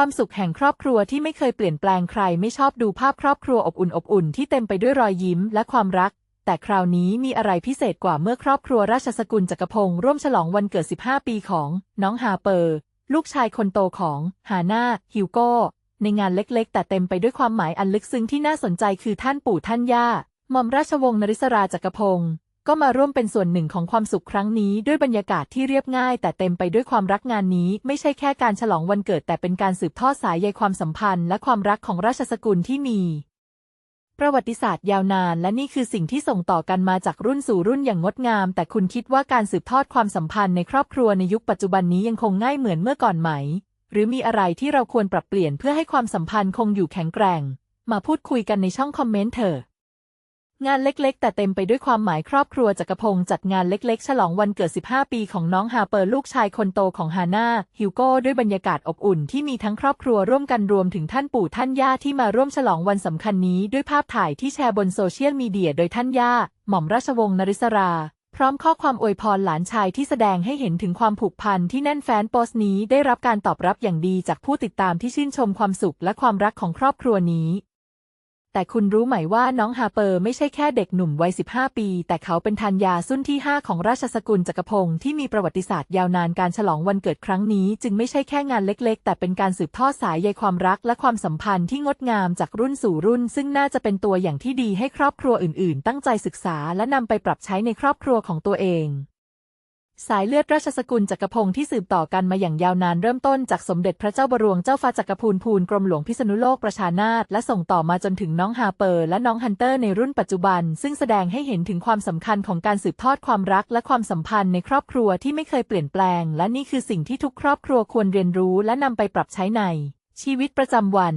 ความสุขแห่งครอบครัวที่ไม่เคยเปลี่ยนแปลงใครไม่ชอบดูภาพครอบครัวอบอุ่นอบอุ่นที่เต็มไปด้วยรอยยิ้มและความรัก แต่คราวนี้มีอะไรพิเศษกว่าเมื่อครอบครัวราชสกุลจักรพงศ์ร่วมฉลองวันเกิด 15 ปีของน้องฮาเปอร์ ลูกชายคนโตของฮาน่าฮิวโก้ในงานเล็กๆ แต่เต็มไปด้วยความหมายอันลึกซึ้งที่น่าสนใจคือท่านปู่ท่านย่าหม่อมราชวงศ์นริศราจักรพงศ์ ก็มาร่วมเป็นส่วนหนึ่งของความสุขครั้งนี้ด้วยบรรยากาศที่เรียบง่าย แต่เต็มไปด้วยความรักงานนี้ ไม่ใช่แค่การฉลองวันเกิดแต่เป็นการสืบทอดสายใยความสัมพันธ์ และความรักของราชสกุลที่มี ประวัติศาสตร์ยาวนาน และนี่คือสิ่งที่ส่งต่อกันมาจากรุ่นสู่รุ่นอย่างงดงาม แต่คุณคิดว่าการสืบทอดความสัมพันธ์ในครอบครัวในยุคปัจจุบันนี้ยังคงง่ายเหมือนเมื่อก่อนไหม หรือมีอะไรที่เราควรปรับเปลี่ยนเพื่อให้ความสัมพันธ์คงอยู่แข็งแกร่ง มาพูดคุยกันในช่องคอมเมนต์เถอะ งานเล็กๆ แต่เต็มไปด้วยความหมายครอบครัวจักรพงศ์จัดงานเล็กๆ ฉลองวันเกิด 15 ปีของน้องฮาเปอร์ลูกชายคนโตของฮาน่าฮิวโก้ด้วยบรรยากาศอบอุ่นที่มีทั้งครอบครัวร่วมกันรวมถึงท่านปู่ท่านย่าที่มาร่วมฉลองวันสำคัญนี้ด้วยภาพถ่ายที่แชร์บนโซเชียลมีเดียโดยท่านย่า หม่อมราชวงศ์นริศรา พร้อมข้อความอวยพรหลานชายที่แสดงให้เห็นถึงความผูกพันที่แน่นแฟ้นโพสต์นี้ได้รับการตอบรับอย่างดีจากผู้ติดตามที่ชื่นชมความสุขและความรักของครอบครัวนี้ แต่คุณรู้ไหมว่าน้องฮาเปอร์ไม่ใช่แค่เด็กหนุ่มวัย 15 ปี แต่เขาเป็นทันยาสุนที่ 5 ของราชสกุลจักรพงศ์ที่มีประวัติศาสตร์ยาวนานการฉลองวันเกิดครั้งนี้ จึงไม่ใช่แค่งานเล็ก ๆ แต่เป็นการสืบทอดสายใยความรักและความสัมพันธ์ที่งดงามจากรุ่นสู่รุ่น ซึ่งน่าจะเป็นตัวอย่างที่ดีให้ครอบครัวอื่น ๆ ตั้งใจศึกษาและนำไปปรับใช้ในครอบครัวของตัวเอง สายเลือดราชสกุลจักรพงศ์ที่สืบต่อกันมาอย่างยาวนานเริ่มต้นจากสมเด็จพระเจ้าบรวงเจ้าฟ้าจักรพูนพูนกรมหลวงพิษณุโลกประชานาถและส่งต่อมาจนถึงน้องฮาเปอร์ และน้องฮันเตอร์ในรุ่นปัจจุบัน ซึ่งแสดงให้เห็นถึงความสำคัญของการสืบทอดความรักและความสัมพันธ์ในครอบครัวที่ไม่เคยเปลี่ยนแปลง และนี่คือสิ่งที่ทุกครอบครัวควรเรียนรู้และนำไปปรับใช้ในชีวิตประจำวัน